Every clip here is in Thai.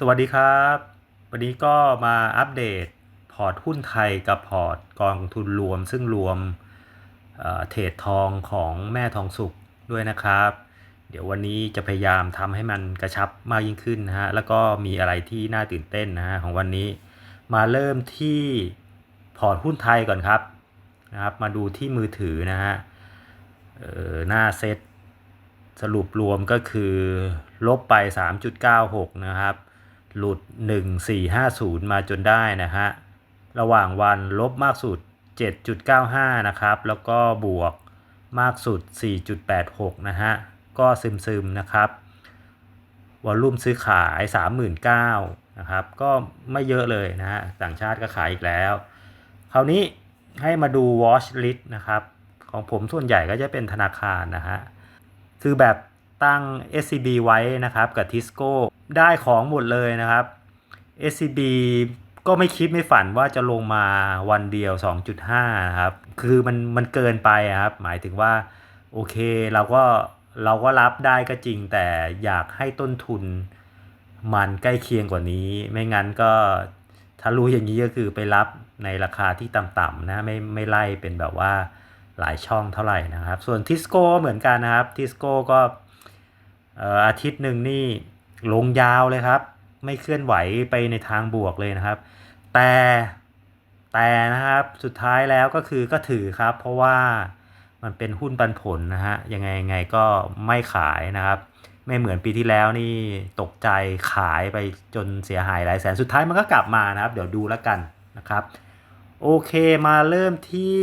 สวัสดีครับ วันนี้ก็มาอัปเดตพอร์ตหุ้นไทยกับพอร์ตกองทุนรวม ซึ่งรวมเเทรดทองของแม่ทองสุกด้วยนะครับ เดี๋ยววันนี้จะพยายามทำให้มันกระชับมากยิ่งขึ้นนะฮะ แล้วก็มีอะไรที่น่าตื่นเต้นนะฮะของวันนี้ มาเริ่มที่พอร์ตหุ้นไทยก่อนครับนะครับ มาดูที่มือถือนะฮะเออหน้าเซตสรุปรวมก็คือลบไป 3.96 นะครับ หลุด 1450 มาจนได้นะฮะ ระหว่างวันลบมากสุด 7.95 นะครับ แล้วก็บวกมากสุด 4.86 นะฮะ ก็ซึมๆนะครับ วอลลุ่มซื้อขาย 39,000นะครับ ก็ไม่เยอะเลยนะฮะ ต่างชาติก็ขายอีกแล้ว คราวนี้ให้มาดู watch list นะครับ ของผมส่วนใหญ่ก็จะเป็นธนาคารนะฮะ คือแบบตั้ง SCB ไว้นะครับ กับ Tisco ได้ของหมดเลยนะครับ SCB ก็ไม่คิดไม่ฝันว่าจะลงมาวันเดียว 2.5 นะครับ คือมันมันเกินไปครับ หมายถึงว่า โอเคเราก็เราก็รับได้ก็จริง แต่อยากให้ต้นทุนมันใกล้เคียงกว่านี้ ไม่งั้นก็ถ้ารู้อย่างนี้ก็คือไปรับในราคาที่ต่ำๆนะไม่ไม่ไล่เป็นแบบว่าหลายช่องเท่าไหร่นะครับ ส่วนทิสโก้เหมือนกันนะครับทิสโก้ก็อาทิตย์หนึ่งนี่ ลงยาวเลยครับ ไม่เคลื่อนไหวไปในทางบวกเลยนะครับ แต่แต่นะครับสุดท้ายแล้วก็คือก็ถือครับ เพราะว่ามันเป็นหุ้นปันผลนะฮะยังไงยังไงก็ไม่ขายนะครับ ไม่เหมือนปีที่แล้วนี่ตกใจขายไปจนเสียหายหลายแสนสุดท้ายมันก็กลับมานะครับ เดี๋ยวดูแล้วกันนะครับ โอเคมาเริ่มที่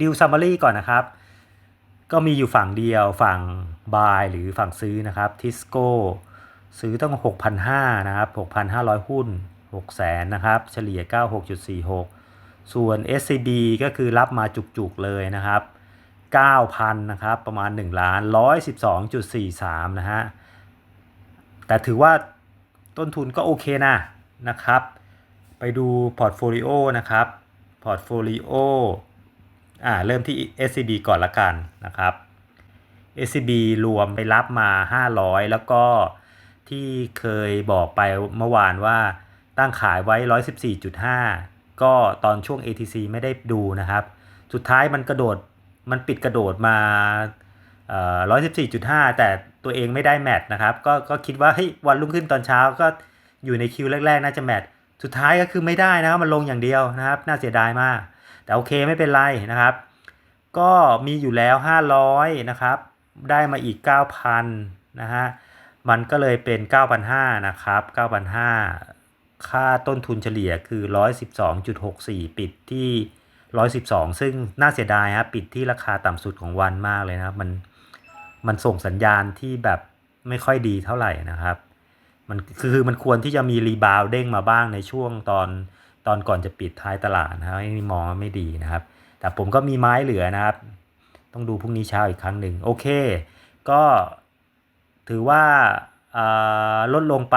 ดิวซัมมารีก่อนนะครับ ก็มีอยู่ฝั่งเดียวฝั่ง บายหรือฝั่งซื้อนะครับทิสโก้ซื้อต้อง6,500 นะครับ 6,500 หุ้น 600,000 นะครับ เฉลี่ย 96.46 ส่วน SCB ก็คือรับมาจุกๆเลยนะครับ 9,000 นะครับ ประมาณ 1 ล้าน 112.43 นะฮะ แต่ถือว่าต้นทุนก็โอเคนะนะครับ ไปดูพอร์ตโฟลิโอนะครับ พอร์ตโฟลิโออ่า เริ่มที่ SCB ก่อนละกันนะครับ SCB รวมไปรับมา 500 แล้วก็ที่เคยบอกไปเมื่อวานว่าตั้งขายไว้ 114.5 ก็ตอนช่วง ATC ไม่ได้ดูนะครับ สุดท้ายมันกระโดดมันปิดกระโดดมาเอ่อ114.5 แต่ตัวเองไม่ได้แมทนะครับ ก็ก็คิดว่าเฮ้ยวันรุ่งขึ้นตอนเช้าก็อยู่ในคิวแรกๆ น่าจะแมทสุดท้ายก็คือไม่ได้นะครับ มันลงอย่างเดียวนะครับ น่าเสียดายมาก แต่โอเคไม่เป็นไรนะครับ ก็มีอยู่แล้ว 500 นะครับ ได้มาอีก 9,000นะฮะ มันก็เลยเป็น 9,500นะครับ9,500 ค่าต้นทุนเฉลี่ยคือ 112.64 ปิดที่ 112 ซึ่งน่าเสียดายครับปิดที่ราคาต่ำสุดของวันมากเลยนะครับมันมันส่งสัญญาณที่แบบไม่ค่อยดีเท่าไหร่นะครับ มันคือมันควรที่จะมีรีบาวเด้งมาบ้างในช่วงตอนตอนก่อนจะปิดท้ายตลาดนะครับนี่มองไม่ดีนะครับ แต่ผมก็มีไม้เหลือนะครับ ต้องดูพรุ่งนี้เช้าอีกครั้งหนึ่งโอเค ก็ถือว่าลดลงไป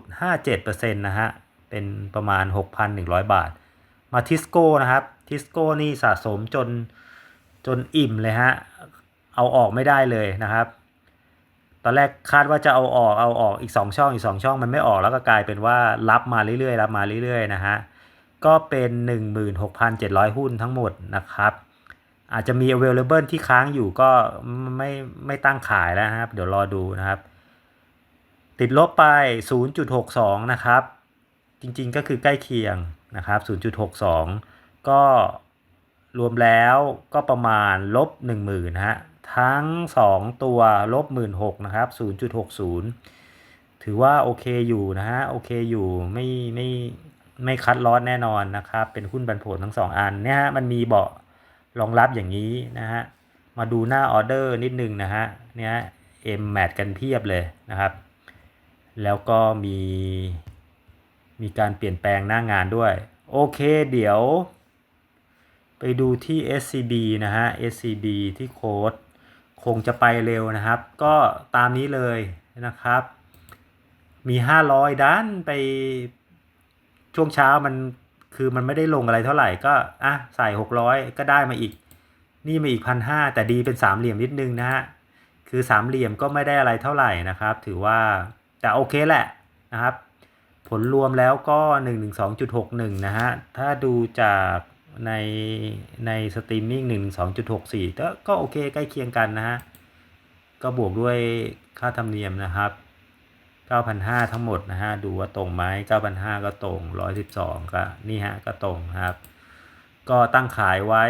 0.57%นะฮะ เป็นประมาณ 6,100 บาท มาทิสโก้นะครับทิสโก้นี่สะสมจนจนอิ่มเลยฮะ เอาออกไม่ได้เลยนะครับ ตอนแรกคาดว่าจะเอาออกเอาออกอีก 2 ช่องอีก 2 ช่องมันไม่ออกแล้วก็กลายเป็นว่ารับมาเรื่อยๆรับมาเรื่อยๆนะฮะ ก็เป็น 16,700 หุ้นทั้งหมดนะครับ อาจจะมี available ที่ค้างอยู่ก็ไม่ไม่ตั้งขายแล้วนะครับ เดี๋ยวรอดูนะครับ ติดลบไป 0.62 นะครับ จริงๆก็คือใกล้เคียงนะครับ 0.62 ก็รวมแล้วก็ประมาณลบ10,000นะฮะทั้ง 2 ตัวลบ16นะครับ 0.60 ถือว่าโอเคอยู่นะฮะโอเคอยู่ไม่ไม่ไม่คัดลอสแน่นอนนะครับ เป็นหุ้นบันผลทั้ง 2 อันเนี่ยฮะมันมีเบาะ รองรับอย่างนี้นะฮะมาดูหน้าออเดอร์นิดนึงนะฮะเนี่ยเอ็มแมทกันเพียบเลยนะครับ แล้วก็มีมีการเปลี่ยนแปลงหน้างานด้วย โอเคเดี๋ยว ไปดูที่ SCB นะฮะ SCB ที่โค้ดคงจะไปเร็วนะครับ ก็ตามนี้เลยนะครับ มี 500 ด้านไปช่วงเช้ามัน คือมันไม่ได้ลงอะไรเท่าไหร่ก็อะใส่600ก็ได้มาอีก นี่มาอีกพันห้าแต่ดีเป็นสามเหลี่ยมนิดนึงนะฮะคือสามเหลี่ยมก็ไม่ได้อะไรเท่าไหร่นะครับ ถือว่าแต่โอเคแหละนะครับ ผลรวมแล้วก็ 112.61 นะฮะ ถ้าดูจากในในสตรีมมิ่ง112.64ก็ก็โอเคใกล้เคียงกันนะฮะ ก็บวกด้วยค่าธรรมเนียมนะครับ 9,500 ทั้งหมดนะฮะ ดูว่าตรงไหม9,500 ก็ตรง 112 ก็นี่ฮะ ก็ตรงครับ ก็ตั้งขายไว้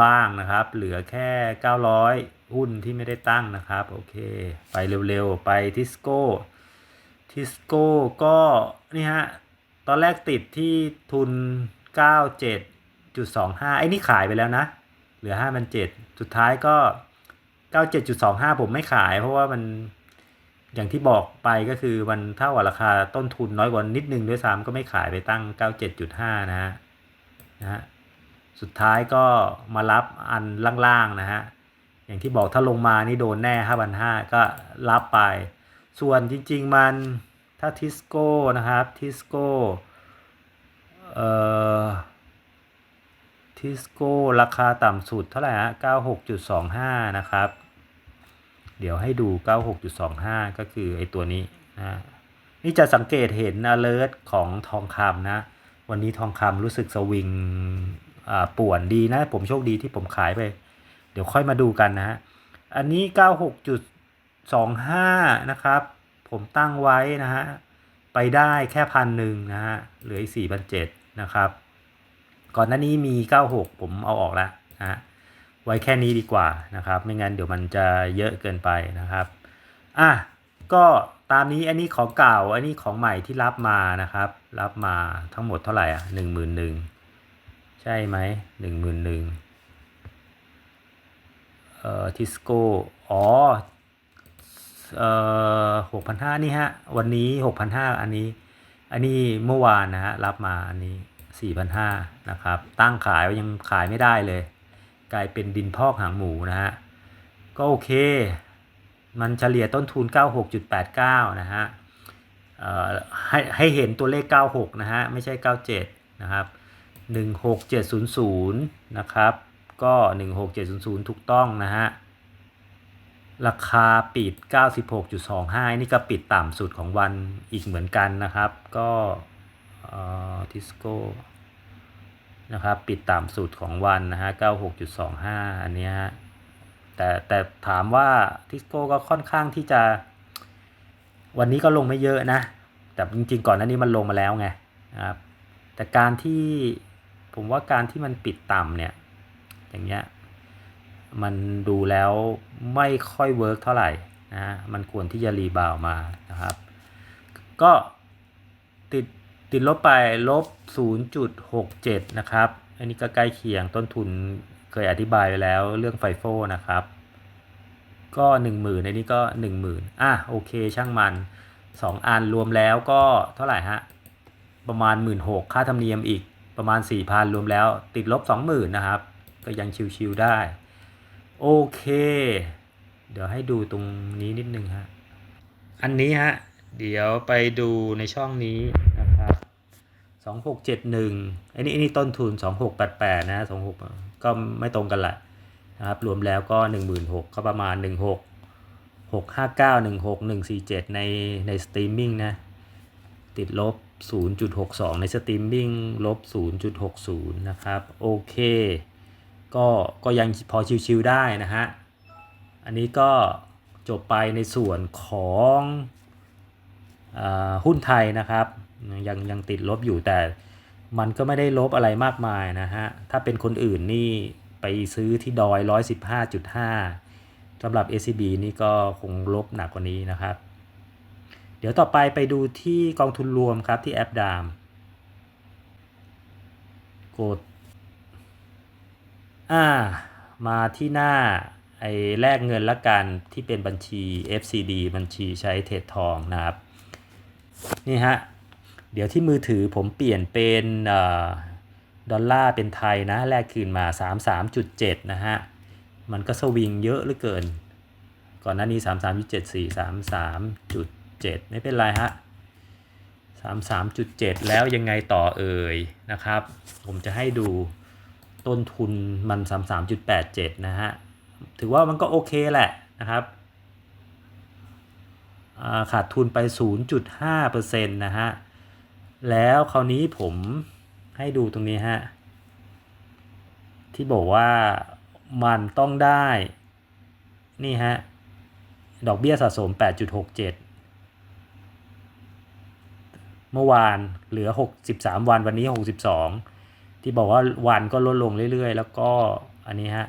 บ้างนะครับ เหลือแค่ 900 หุ้นที่ไม่ได้ตั้งนะครับ โอเค ไปเร็วๆ ไปทิสโก้ ทิสโก้ก็นี่ฮะ ตอนแรกติดที่ทุน 97.25 ไอ้นี่ขายไปแล้วนะ เหลือ 5 7 0 0 สุดท้ายก็ 97.25 ผมไม่ขายเพราะว่ามัน อย่างที่บอกไปก็คือมันเท่ากับราคาต้นทุนน้อยกว่านิดนึงด้วยซ้ำก็ไม่ขายไปตั้ง 97.5 นะฮะนะฮะสุดท้ายก็มารับอันล่างๆนะฮะอย่างที่บอกถ้าลงมานี่โดนแน่ 5,500 ก็รับไป ส่วนจริงๆมันถ้าทิสโก้นะครับทิสโก้เอ่อทิสโก้ราคาต่ำสุดเท่าไหร่ฮะ 96.25 นะครับ เดี๋ยวให้ดู 96.25 ก็คือไอ้ตัวนี้นะนี่จะสังเกตเห็น alert ของทองคำนะ วันนี้ทองคำรู้สึกสวิงป่วนดีนะ ผมโชคดีที่ผมขายไป เดี๋ยวค่อยมาดูกันนะฮะ อันนี้ 96.25 นะครับ ผมตั้งไว้นะฮะ ไปได้แค่พันหนึ่งนะฮะ เหลืออีก4,700นะครับ ก่อนหน้านี้มี 96 ผมเอาออกแล้วนะฮะ ไว้แค่นี้ดีกว่านะครับ ไม่งั้นเดี๋ยวมันจะเยอะเกินไปนะครับอะก็ตามนี้อันนี้ของเก่าอันนี้ของใหม่ที่รับมานะครับ รับมาทั้งหมดเท่าไหร่อะหนึ่งหมื่นหนึ่งใช่ไหมหนึ่งหมื่นหนึ่งเอ่อทิสโก้อ๋อเอ่อหกพันห้านี่ฮะวันนี้หกพันห้าอันนี้ อันนี้เมื่อวานนะฮะรับมาอันนี้สี่พันห้านะครับ ตั้งขายยังขายไม่ได้เลย กลายเป็นดินพอกหางหมูนะฮะก็โอเค มันเฉลี่ยต้นทุน 96.89 นะฮะให้ให้เห็นตัวเลข 96 นะฮะ ไม่ใช่ 97 นะครับ 16700 นะครับ ก็ 16700 ถูกต้องนะฮะ ราคาปิด 96.25 นี่ก็ปิดต่ำสุดของวันอีกเหมือนกันนะครับ ก็ทิสโก้ นะครับปิดต่ำสุดของวันนะฮะ 96.25 อันนี้ฮะ แต่แต่ถามว่าทิสโก้ก็ค่อนข้างที่จะ วันนี้ก็ลงไม่เยอะนะ แต่จริงๆก่อนหน้านี้มันลงมาแล้วไงนะครับ แต่การที่ผมว่าการที่มันปิดต่ำเนี่ย อย่างเงี้ย มันดูแล้วไม่ค่อยเวิร์กเท่าไหร่นะฮะมันควรที่จะรีบาวมานะครับ ก็ติด ติดลบไปลบ 0.67 นะครับ อันนี้ก็ใกล้เคียงต้นทุนเคยอธิบายไปแล้วเรื่องไฟโฟนะครับ ก็10,000ในนี้ก็ 10,000อะโอเคช่างมัน 2 อันรวมแล้วก็เท่าไหร่ฮะ ประมาณ 16,000ค่าธรรมเนียมอีกประมาณ 4,000 รวมแล้วติดลบ 20,000 นะครับ ก็ยังชิวๆได้ โอเค เดี๋ยวให้ดูตรงนี้นิดนึงฮะ อันนี้ฮะ เดี๋ยวไปดูในช่องนี้ สองหกเจ็ดหนึ่งอันนี้อันนี้ต้นทุนสองหกแปดแปดนะสองหกก็ไม่ตรงกันแหละนะครับรวมแล้วก็หนึ่งหมื่นหกก็ประมาณหนึ่งหกหกห้าเก้าหนึ่งหกหนึ่งสี่เจ็ดในในสตรีมมิ่งนะติดลบศูนย์จุดหกสองในสตรีมมิ่งลบศูนย์จุดห0.60 นะครับ โอเค ก็ก็ยังพอชิวๆได้นะฮะ อันนี้ก็จบไปในส่วนของอหุ้นไทยนะครับ ยังยังติดลบอยู่แต่มันก็ไม่ได้ลบอะไรมากมายนะฮะ ถ้าเป็นคนอื่นนี่ไปซื้อที่ดอย 115.5สำหรับ SCB นี่ก็คงลบหนักกว่านี้นะครับ เดี๋ยวต่อไปไปดูที่กองทุนรวมครับที่แอปดามกดอ่ามาที่หน้าไอ้แลกเงินละกันที่เป็นบัญชี FCD บัญชีใช้เทรดทองนะครับ นี่ฮะ เดี๋ยวที่มือถือผมเปลี่ยนเป็นดอลลาร์เป็นไทยนะแลกคืนมา 33.7 นะฮะ มันก็สวิงเยอะเหลือเกิน ก่อนหน้านี้ 33.74 33.7 ไม่เป็นไรฮะ 33.7 แล้วยังไงต่อเอ่ยนะครับ ผมจะให้ดูต้นทุนมัน 33.87 นะฮะ ถือว่ามันก็โอเคแหละนะครับขาดทุนไป 0.5%นะฮะ แล้วคราวนี้ผมให้ดูตรงนี้ฮะ ที่บอกว่ามันต้องได้ นี่ฮะ ดอกเบี้ยสะสม 8.67 เมื่อวานเหลือ 63 วันวันนี้ 62 ที่บอกว่าวันก็ลดลงเรื่อยๆ แล้วก็อันนี้ฮะ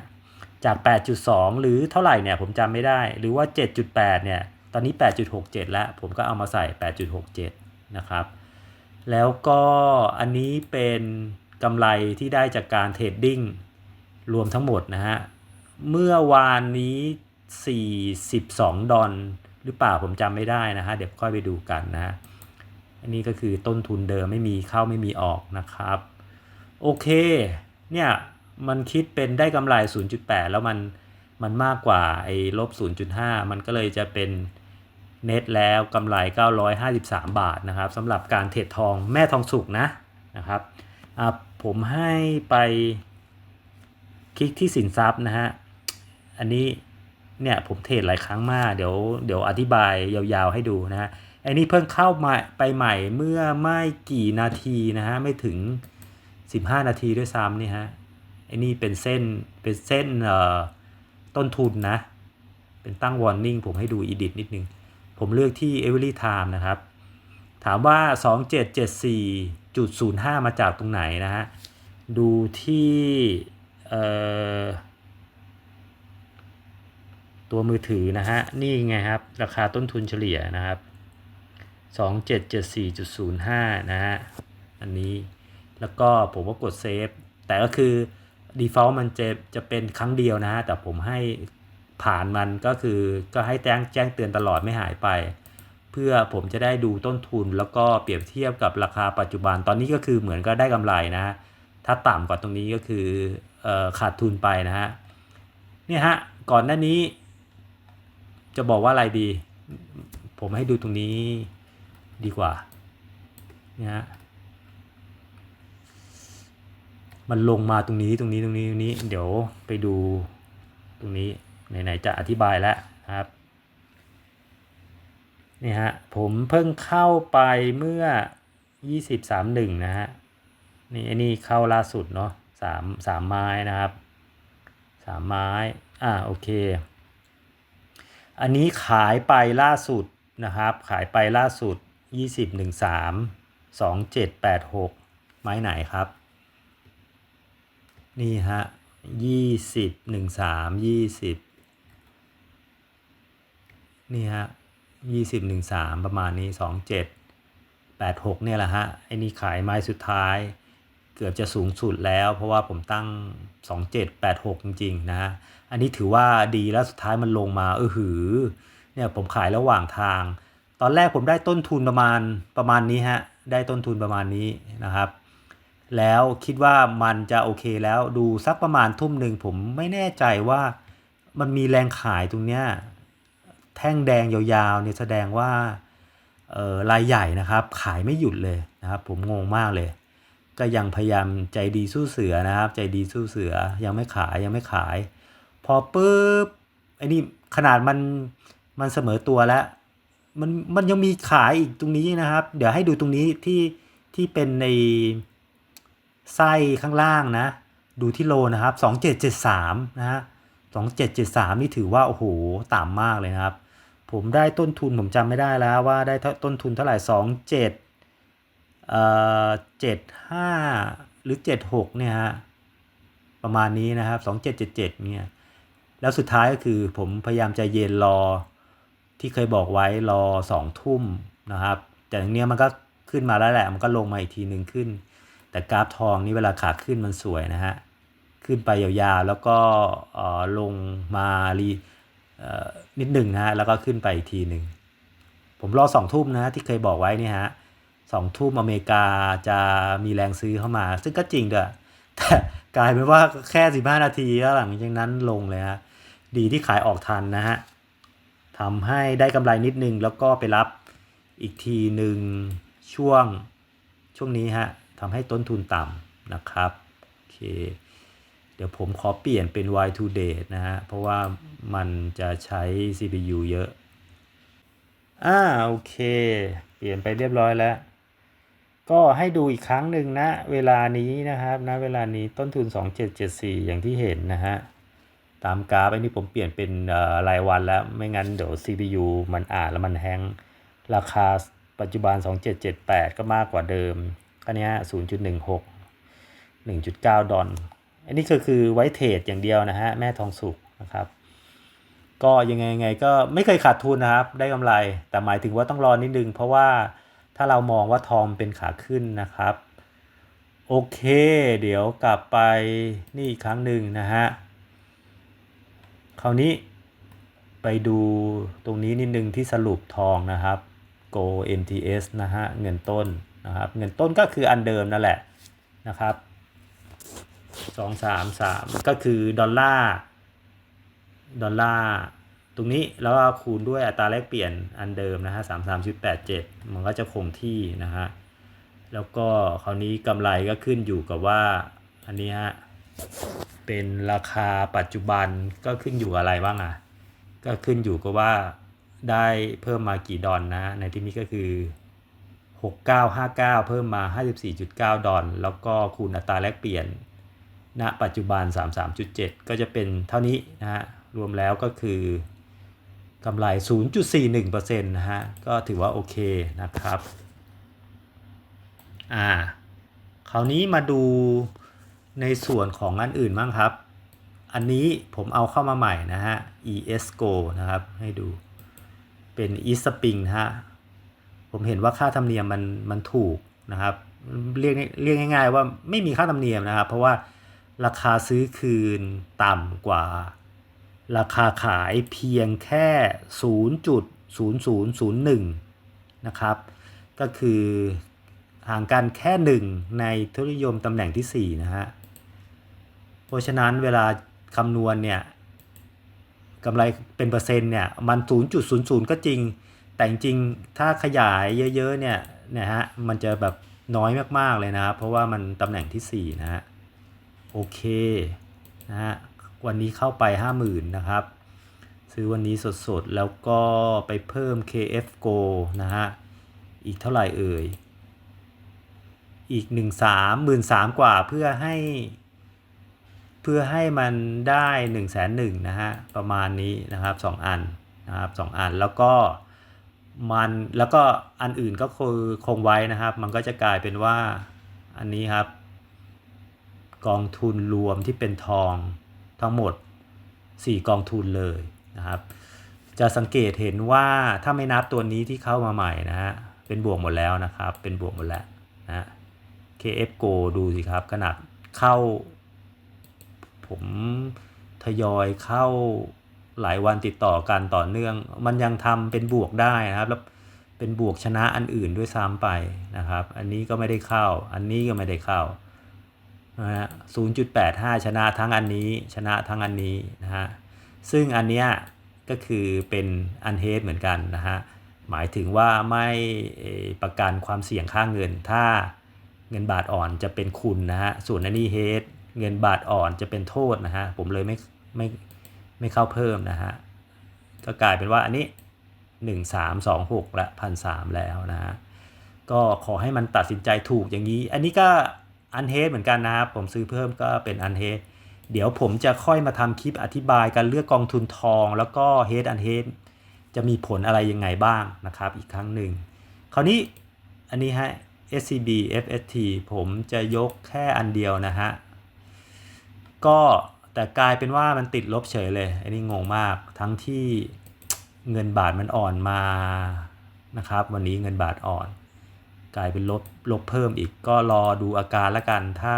จาก 8.2 หรือเท่าไหร่เนี่ยผมจำไม่ได้ หรือว่า 7.8 เนี่ย ตอนนี้ 8.67 แล้ว ผมก็เอามาใส่ 8.67 นะครับ แล้วก็อันนี้เป็นกำไรที่ได้จากการเทรดดิ้งรวมทั้งหมดนะฮะ เมื่อวานนี้ 42 ดอลหรือเปล่าผมจำไม่ได้นะฮะ เดี๋ยวค่อยไปดูกันนะ อันนี้ก็คือต้นทุนเดิมไม่มีเข้าไม่มีออกนะครับ โอเค เนี่ยมันคิดเป็นได้กำไร 0.8 แล้วมันมันมากกว่าไอ้ลบ 0.5 มันก็เลยจะเป็น เน็ตแล้วกำไร 953 บาทนะครับสำหรับการเทรดทองแม่ทองสุกนะนะครับผมให้ไปคลิกที่สินทรัพย์นะฮะอันนี้เนี่ยผมเทรดหลายครั้งมากเดี๋ยวเดี๋ยวอธิบายยาวๆให้ดูนะฮะอันนี้เพิ่งเข้ามาไปใหม่เมื่อไม่กี่นาทีนะฮะไม่ถึง 15 นาทีด้วยซ้ำนี่ฮะไอ้นี่เป็นเส้นเป็นเส้นต้นทุนนะ เป็นตั้ง warning ผมให้ดู edit นิดนึง ผมเลือกที่ every time นะครับ ถามว่า 2774.05 มาจากตรงไหนนะฮะ ดูที่ตัวมือถือนะฮะ นี่ไงครับ ราคาต้นทุนเฉลี่ยนะครับ 2774.05 นะฮะ อันนี้ แล้วก็ผมก็กดเซฟ แต่ก็คือ default มันจะจะเป็นครั้งเดียวนะฮะ แต่ผมให้ ผ่านมันก็คือก็ให้แจ้งแจ้งเตือนตลอดไม่หายไป เพื่อผมจะได้ดูต้นทุนแล้วก็เปรียบเทียบกับราคาปัจจุบันตอนนี้ก็คือเหมือนก็ได้กำไรนะถ้าต่ำกว่าตรงนี้ก็คือออขาดทุนไปนะฮะเนี่ยฮะก่อนหน้านี้ จะบอกว่าอะไรดี ผมให้ดูตรงนี้ดีกว่าเนี่ยฮะมันลงมาตรงนี้ตรงนี้ตรงนี้ตรงนี้ เดี๋ยวไปดูตรงนี้ ไหนๆจะอธิบายแล้วครับนี่ฮะผมเพิ่งเข้าไปเมื่อ 2031 นะฮะนี่อันนี้เข้าล่าสุดเนาะสามสามไม้นะครับสามไม้อ่าโอเค อันนี้ขายไปล่าสุดนะครับ ขายไปล่าสุด 2013 2786 ไม้ไหนครับ นี่ฮะยี่สิบห นี่ฮะยี่สิบหนึ่งสามประมาณนี้สองเจ็ดแปดหกเนี่ยแหละฮะไอ้นี่ขายไม้สุดท้าย เกือบจะสูงสุดแล้ว เพราะว่าผมตั้งสองเจ็ดแปดหกจริงๆนะฮะอันนี้ถือว่าดีแล้วสุดท้ายมันลงมาเออหือเนี่ยผมขายระหว่างทาง ตอนแรกผมได้ต้นทุนประมาณประมาณนี้ฮะได้ต้นทุนประมาณนี้นะครับแล้วคิดว่ามันจะโอเคแล้วดูสักประมาณทุ่มหนึ่งผมไม่แน่ใจว่ามันมีแรงขายตรงเนี้ย แท่งแดงยาวๆเนี่ยแสดงว่าเออรายใหญ่นะครับ ขายไม่หยุดเลยนะครับ ผมงงมากเลย ก็ยังพยายามใจดีสู้เสือนะครับ ใจดีสู้เสือยังไม่ขายยังไม่ขาย พอปุ๊บไอ้นี่ขนาดมันมันเสมอตัวแล้วมันมันยังมีขายอีกตรงนี้นะครับ เดี๋ยวให้ดูตรงนี้ที่ที่เป็นในไส้ข้างล่างนะ ดูที่โลนะครับ 2773 นะฮะ2773 นี่ถือว่า โอ้โห ต่ำมากเลยนะครับ ผมได้ต้นทุนผมจำไม่ได้แล้วว่าได้ต้นทุนเท่าไหร่27เจ็ดเอ่อ75หรือ76เนี่ยฮะประมาณนี้นะครับ2777เจ็ดเจ็ดเนี่ยแล้วสุดท้ายก็คือผมพยายามใจเย็นรอที่เคยบอกไว้รอสองทุ่มนะครับ แต่ทีเนี้ยมันก็ขึ้นมาแล้วแหละ มันก็ลงมาอีกทีหนึ่งขึ้น แต่กราฟทองนี่เวลาขาขึ้นมันสวยนะฮะ ขึ้นไปยาวๆ แล้วก็ลงมารี นิดหนึ่งนะฮะแล้วก็ขึ้นไปอีกทีหนึ่งผมรอสองทุ่มนะที่เคยบอกไว้นี่ฮะสองทุ่มอเมริกาจะมีแรงซื้อเข้ามา ซึ่งก็จริงด้วยแต่กลายเป็นว่าแค่สิบห้านาทีแล้วหลังจากนั้นลงเลยฮะดีที่ขายออกทันนะฮะทำให้ได้กำไรนิดนึงแล้วก็ไปรับอีกทีหนึ่งช่วงช่วงนี้ฮะทำให้ต้นทุนต่ำนะครับโอเค เดี๋ยวผมขอเปลี่ยนเป็น Y2 date นะฮะ เพราะว่ามันจะใช้ CPU เยอะ อ่าโอเค เปลี่ยนไปเรียบร้อยแล้ว ก็ให้ดูอีกครั้งหนึ่งนะเวลานี้นะครับนะเวลานี้ต้นทุน 2774 อย่างที่เห็นนะฮะ ตามกราฟอันนี้ผมเปลี่ยนเป็นรายวันแล้ว ไม่งั้นเดี๋ยว CPU มันอ่านแล้วมันแฮงราคาปัจจุบัน 2778 ก็มากกว่าเดิมอันนี้ฮะ0.16 1.9 ดอล อันนี้ก็คือไว้เทรดอย่างเดียวนะฮะแม่ทองสุกนะครับ ก็ยังไงยังไงก็ไม่เคยขาดทุนนะครับ ได้กำไร แต่หมายถึงว่าต้องรอนิดนึง เพราะว่าถ้าเรามองว่าทองเป็นขาขึ้นนะครับ โอเค เดี๋ยวกลับไปนี่อีกครั้งหนึ่งนะฮะคราวนี้ไปดูตรงนี้นิดนึงที่สรุปทองนะครับ Go MTS นะฮะเงินต้นนะครับ เงินต้นก็คืออันเดิมนั่นแหละนะครับ 2 3 3ก็คือดอลลาร์ดอลลาร์ตรงนี้แล้วก็คูณด้วยอัตราแลกเปลี่ยนอันเดิมนะฮะสามสามจุดแปดเจ็ดมันก็จะคงที่นะฮะแล้วก็คราวนี้กำไรก็ขึ้นอยู่กับว่าอันนี้ฮะเป็นราคาปัจจุบันก็ขึ้นอยู่อะไรบ้างอะก็ขึ้นอยู่กับว่าได้เพิ่มมากี่ดอลนะในที่นี้ก็คือ 6959 เพิ่มมา 54.9 ดอลแล้วก็คูณอัตราแลกเปลี่ยน ณปัจจุบัน 33.7 ก็จะเป็นเท่านี้นะฮะ รวมแล้วก็คือกำไร 0.41%นะฮะ ก็ถือว่าโอเคนะครับ อ่า คราวนี้มาดูในส่วนของอันอื่นบ้างครับ อันนี้ผมเอาเข้ามาใหม่นะฮะ ESCO นะครับ ให้ดู เป็น e s p r i n g นะฮะ ผมเห็นว่าค่าธรรมเนียมมันมันถูกนะครับ เรียกเรียกง่าย ๆ ว่าไม่มีค่าธรรมเนียมนะครับ เพราะว่า ราคาซื้อคืนต่ำกว่า ราคาขายเพียงแค่ 0.0001 นะครับ ก็คือห่างกันแค่หนึ่งในทุนนิยมตำแหน่งที่ 4 นะฮะ เพราะฉะนั้นเวลาคำนวณเนี่ยกำไรเป็นเปอร์เซ็นต์เนี่ยมัน 0.00 ก็จริง แต่จริงถ้าขยายเยอะๆเนี่ยนะฮะมันจะแบบน้อยมากๆเลยนะครับ เพราะว่ามันตำแหน่งที่ 4 นะฮะ โอเคนะฮะวันนี้เข้าไป 50,000 นะครับ ซื้อวันนี้สดๆ แล้วก็ไปเพิ่ม KF Go นะฮะ อีกเท่าไหร่เอ่ย อีก 1 3 1 3 0 0กว่าเพื่อให้ เพื่อให้มันได้1นึ่งแสนหนึ่งนะฮะ ประมาณนี้นะครับ 2 อันนะครับสองอันแล้วก็มันแล้วก็อันอื่นก็คือคงไว้นะครับ มันก็จะกลายเป็นว่าอันนี้ครับ กองทุนรวมที่เป็นทองทั้งหมด 4 กองทุนเลยนะครับ จะสังเกตเห็นว่าถ้าไม่นับตัวนี้ที่เข้ามาใหม่นะฮะเป็นบวกหมดแล้วนะครับ เป็นบวกหมดแล้วนะ KF Go ดูสิครับขนาดเข้า ผมทยอยเข้าหลายวันติดต่อกันต่อเนื่อง มันยังทำเป็นบวกได้นะครับแล้วเป็นบวกชนะอันอื่นด้วยซ้ำไปนะครับ อันนี้ก็ไม่ได้เข้า อันนี้ก็ไม่ได้เข้า นะฮะ0.85ชนะทั้งอันนี้ชนะทั้งอันนี้นะฮะ ซึ่งอันเนี้ยก็คือเป็นอันเฮดเหมือนกันนะฮะ หมายถึงว่าไม่ประกันความเสี่ยงค่าเงิน ถ้าเงินบาทอ่อนจะเป็นคุณนะฮะ ส่วนอันนี้เฮดเงินบาทอ่อนจะเป็นโทษนะฮะ ผมเลยไม่ไม่ไม่เข้าเพิ่มนะฮะ ก็กลายเป็นว่าอันนี้ 1326 และ1,003แล้วนะฮะ ก็ขอให้มันตัดสินใจถูกอย่างนี้ อันนี้ก็ อันเฮดเหมือนกันนะครับผมซื้อเพิ่มก็เป็นอันเฮดเดี๋ยวผมจะค่อยมาทำคลิปอธิบายการเลือกกองทุนทอง แล้วก็เฮดอันเฮดจะมีผลอะไรยังไงบ้างนะครับอีกครั้งหนึ่งคราวนี้อันนี้ฮะ SCB FST ผมจะยกแค่อันเดียวนะฮะ ก็แต่กลายเป็นว่ามันติดลบเฉยเลย อันนี้งงมากทั้งที่เงินบาทมันอ่อนมานะครับ วันนี้เงินบาทอ่อน กลายเป็นลบลบเพิ่มอีกก็รอดูอาการละกันถ้า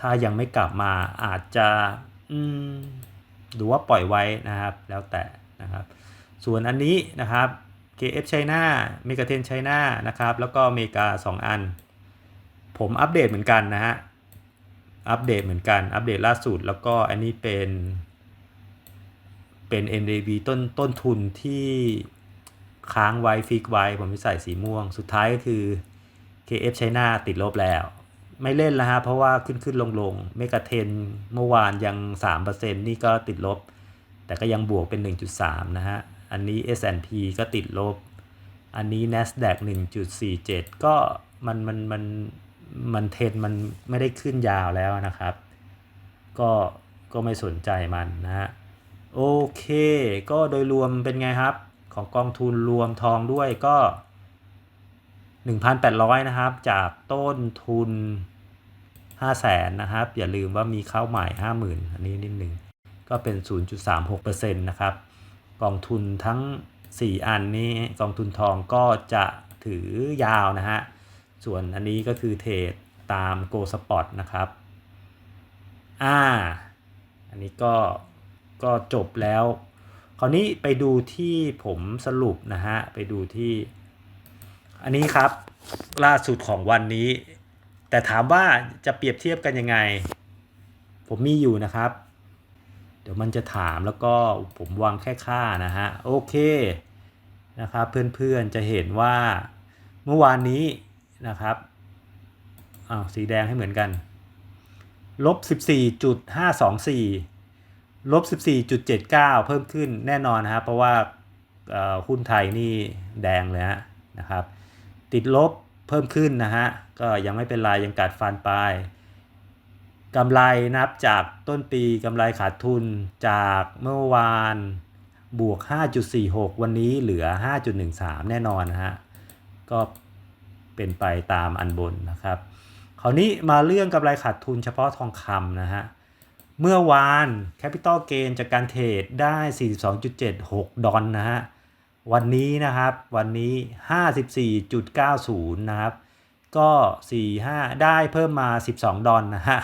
ถ้ายังไม่กลับมาอาจจะอืมดูว่าปล่อยไว้นะครับ แล้วแต่นะครับ ส่วนอันนี้นะครับ KF China เมกาเทน China นะครับ แล้วก็เมกา2 อัน ผมอัปเดตเหมือนกันนะฮะอัปเดตเหมือนกันอัปเดตล่าสุด แล้วก็อันนี้เป็นเป็น NAV ต้นต้นทุนที่ ค้างไว้ฟิกไว้ ผมไม่ใส่สีม่วง สุดท้ายก็คือ KF China ติดลบแล้ว ไม่เล่นแล้วฮะ เพราะว่าขึ้นขึ้นลงลงเมกาเทนเมื่อวานยัง 3%นี่ก็ติดลบ แต่ก็ยังบวกเป็น 1.3 นะฮะ อันนี้ S&P ก็ติดลบ อันนี้ NASDAQ 1.47 ก็มันมันมันมันเทนมันไม่ได้ขึ้นยาวแล้วนะครับ ก็ก็ไม่สนใจมันนะฮะ โอเค ก็โดยรวมเป็นไงครับ ของกองทุนรวมทองด้วยก็ 1,800 นะครับ จากต้นทุน 500,000นะครับ อย่าลืมว่ามีเข้าใหม่ 50,000 อันนี้นิดหนึ่งก็เป็น 0.36%นะครับ กองทุนทั้ง 4 อันนี้กองทุนทองก็จะถือยาวนะฮะ ส่วนอันนี้ก็คือเทรดตาม Go Spot นะครับ อ่า อันนี้ก็ก็จบแล้ว คราวนี้ไปดูที่ผมสรุปนะฮะ ไปดูที่ อันนี้ครับล่าสุดของวันนี้ แต่ถามว่าจะเปรียบเทียบกันยังไง ผมมีอยู่นะครับ เดี๋ยวมันจะถามแล้วก็ผมวางแค่ค่านะฮะ โอเคนะครับเพื่อนๆจะเห็นว่าเมื่อวานนี้นะครับอ้าวสีแดงให้เหมือนกันลบ 14.524 ลบ 14.79 เพิ่มขึ้นแน่นอนนะครับ เพราะว่าหุ้นไทยนี่แดงเลยฮะนะครับ ติดลบเพิ่มขึ้นนะฮะ ก็ยังไม่เป็นไรยังกัดฟันไปกำไรนับจากต้นปีกำไรขาดทุนจากเมื่อวานบวก 5.46 วันนี้เหลือ 5.13 แน่นอนนะฮะ ก็เป็นไปตามอันบนนะครับ คราวนี้มาเรื่องกำไรขาดทุนเฉพาะทองคำนะฮะ เมื่อวาน Capital Gain จากการเทรดได้ 42.76 ดอลนะฮะ วันนี้นะครับ วันนี้ 54.90 นะครับ ก็ 45 ได้เพิ่มมา 12 ดอลนะฮะ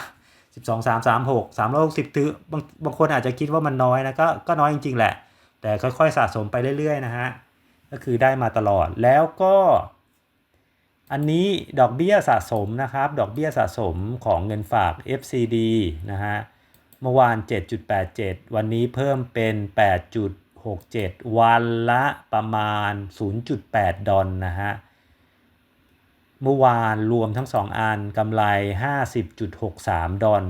12 3 3 6 360ถือบางบางคนอาจจะคิดว่ามันน้อยนะ ก็ก็น้อยจริง ๆ แหละ แต่ค่อยๆ สะสมไปเรื่อย ๆ นะฮะ ก็คือได้มาตลอด แล้วก็ อันนี้ดอกเบี้ยสะสมนะครับ ดอกเบี้ยสะสมของเงินฝาก FCD นะฮะ เมื่อวาน 7.87 วันนี้เพิ่มเป็น 8.67 วันละประมาณ 0.8 ดอลนะฮะ เมื่อวานรวมทั้ง 2 อันกำไร 50.63 ดอล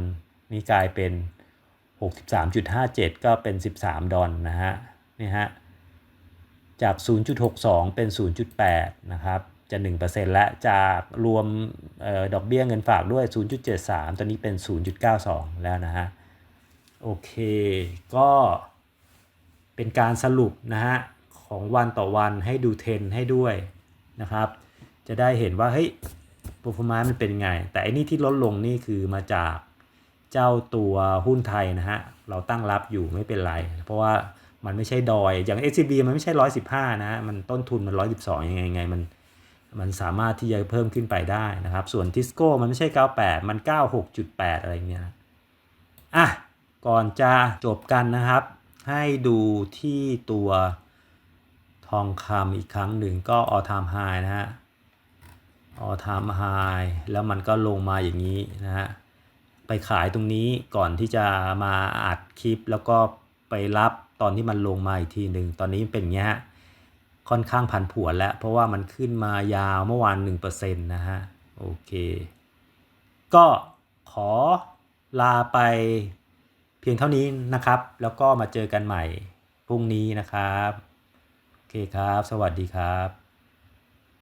นี่กลายเป็น 63.57 ก็เป็น 13 ดอลนะฮะ นี่ฮะ จาก 0.62 เป็น 0.8 นะครับจะ 1%และจากรวมออดอกเบี้ยเงินฝากด้วย 0.73 ตอนนี้เป็น 0.92 แล้วนะฮะ โอเคก็เป็นการสรุปนะฮะของวันต่อวันให้ดูเทรนให้ด้วยนะครับ จะได้เห็นว่าเฮ้ย performance มันเป็นไง แต่อันนี้ที่ลดลงนี่คือมาจากเจ้าตัวหุ้นไทยนะฮะ เราตั้งรับอยู่ไม่เป็นไร เพราะว่ามันไม่ใช่ดอย อย่าง SCB มันไม่ใช่ 115 นะฮะ มันต้นทุนมัน 112 ยังไงไงมันมันสามารถที่จะเพิ่มขึ้นไปได้นะครับ ส่วนทิสโก้มันไม่ใช่ 98 มัน 96.8 อะไรเงี้ยอะ ก่อนจะจบกันนะครับ ให้ดูที่ตัวทองคำอีกครั้งหนึ่งก็ all time high นะฮะ all time high แล้วมันก็ลงมาอย่างนี้นะฮะไปขายตรงนี้ก่อนที่จะมาอัดคลิปแล้วก็ไปรับตอนที่มันลงมาอีกทีหนึ่งตอนนี้เป็นเงี้ยค่อนข้างผันผวนแล้ว เพราะว่ามันขึ้นมายาวเมื่อวาน1%นะฮะโอเค ก็ขอลาไป เพียงเท่านี้นะครับ แล้วก็มาเจอกันใหม่พรุ่งนี้นะครับ โอเคครับ สวัสดีครับ